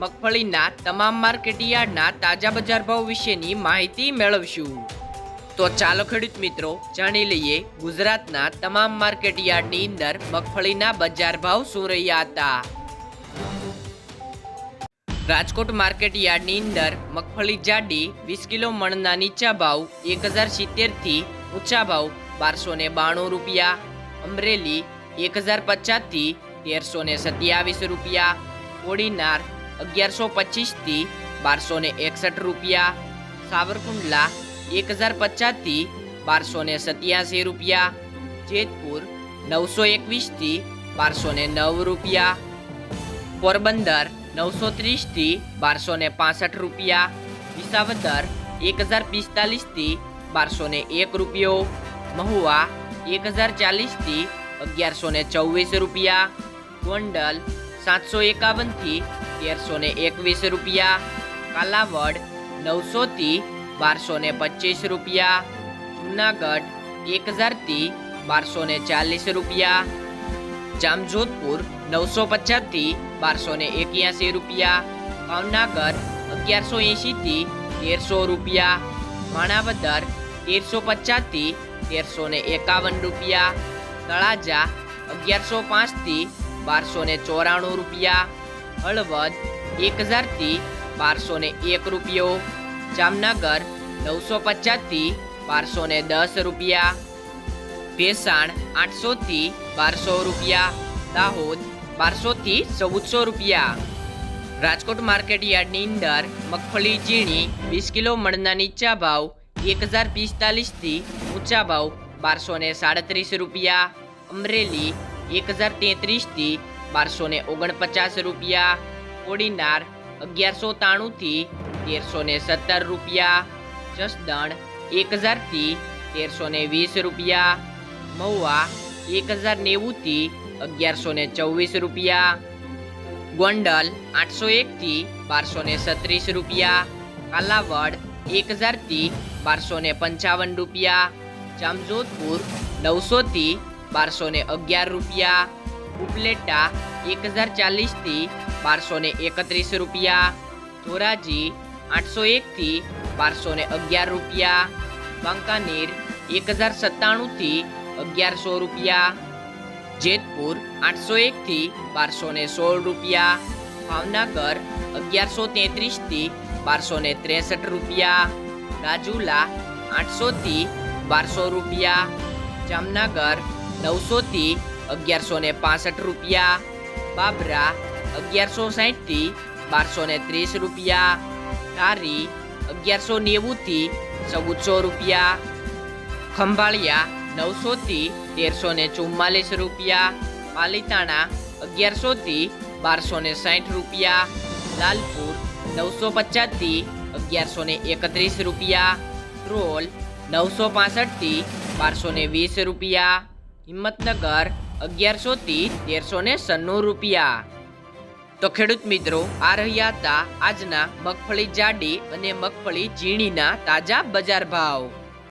મગફળીના તમામ માર્કેટ યાર્ડના તાજા બજાર ભાવ વિશેની માહિતી મેળવશું. તો ચાલો ખેડૂત મિત્રો, જાણી લઈએ ગુજરાતના તમામ માર્કેટ યાર્ડની અંદર મગફળીના બજાર ભાવ શું રહ્યા હતા. રાજકોટ માર્કેટ યાર્ડની અંદર મગફળી જાડી, વીસ કિલો મણના નીચા ભાવ, એક હજાર સિત્તેરથી ઊંચા ભાવ, બારસો ને બાણું રૂપિયા. અમરેલી, એક હજાર પચાસથી તેરસો ને સત્યાવીસ રૂપિયા. કોડીનાર અગિયારસો પચીસથી બારસો ને એકસઠ રૂપિયા. સાવરકુંડલા એક હજાર પચાસથી બારસો ને સત્યાસી રૂપિયા. જેતપુર નવસો એકવીસથી બારસો ને નવ રૂપિયા. પોરબંદર નવસો ત્રીસથી બારસો ને પાસઠ રૂપિયા. વિસાવદર એક હજાર પિસ્તાલીસથી બારસો ને એક રૂપિયો. મહુવા એક હજાર ચાલીસથી અગિયારસો ને ચોવીસ રૂપિયા. ગોંડલ સાતસો એકાવનથી તેરસો ને એકવીસ રૂપિયા, કાલાવડ નવસોથી બારસો ને પચીસ રૂપિયા, જુનાગઢ એક હજારથી બારસો ને ચાલીસ રૂપિયા, જામજોધપુર નવસો પચાસથી બારસો ને એક્યાસી રૂપિયા, ભાવનગર અગિયારસો એંશીથી તેરસો રૂપિયા, માણાવદર તેરસો પચાસથી તેરસો ને એકાવન રૂપિયા, તળાજા અગિયારસો પાંચથી બારસો ને ચોરાણું રૂપિયા હળવદ એક હજારથી બારસો ને એક રૂપિયો, જામનગર નવસો પચાસથી બારસો ને દસ રૂપિયા, ભેસાણ આઠસોથી બારસો રૂપિયા, દાહોદ બારસોથી ચૌદસો રૂપિયા. રાજકોટ માર્કેટ યાર્ડની અંદર મગફળી, ઝીણી, વીસ કિલો મણના નીચા ભાવ એક હજાર પિસ્તાલીસથી ઊંચા ભાવ બારસો ને સાડત્રીસ રૂપિયા. અમરેલી એક હજાર તેત્રીસથી બારસો ને ઓગણપચાસ રૂપિયા કોડીનાર અગિયારસો ત્રાણુંથી તેરસો ને સત્તર રૂપિયા, જસદણ એક હજારથી તેરસો ને વીસ રૂપિયા, મહુવા એક હજાર નેવુંથી અગિયારસો ને ચોવીસ રૂપિયા, ગોંડલ આઠસો એકથી બારસો ને સત્રીસ રૂપિયા, કાલાવડ એક હજારથી બારસો ને પંચાવન રૂપિયા, જામજોધપુર નવસોથી બારસો ને અગિયાર રૂપિયા ઉપલેટા એક હજાર ચાલીસથી બારસો ને એકત્રીસ રૂપિયા, ધોરાજી આઠસો એકથી બારસો ને અગિયાર રૂપિયા, વાંકાનેર એક હજાર સત્તાણુંથી અગિયારસો રૂપિયા, જેતપુર આઠસો એકથી બારસો ને સોળ રૂપિયા, ભાવનગર અગિયારસો તેત્રીસથી બારસો ને ત્રેસઠ રૂપિયા, રાજુલા આઠસોથી બારસો રૂપિયા, જામનગર નવસોથી અગિયારસો ને પાસઠ રૂપિયા. બાબરા, અગિયારસો સાહીઠથી બારસો ને ત્રીસ રૂપિયા. ધારી અગિયારસો નેવુંથી ચૌદસો રૂપિયા. ખંભાળિયા, નવસોથી તેરસો ને ચુમ્માલીસ રૂપિયા. પાલીતાણા, અગિયારસોથી બારસો ને સાઠ રૂપિયા. લાલપુર, નવસો પચાસથી અગિયારસો ને એકત્રીસ રૂપિયા. રોલ, નવસો પાસઠથી બારસો ને વીસ રૂપિયા. હિંમતનગર અગિયારસોથી તેરસો ને સન્નું રૂપિયા. તો ખેડૂત મિત્રો, આ રહ્યા હતા આજના મગફળી જાડી અને મગફળી ઝીણીના તાજા બજાર ભાવ.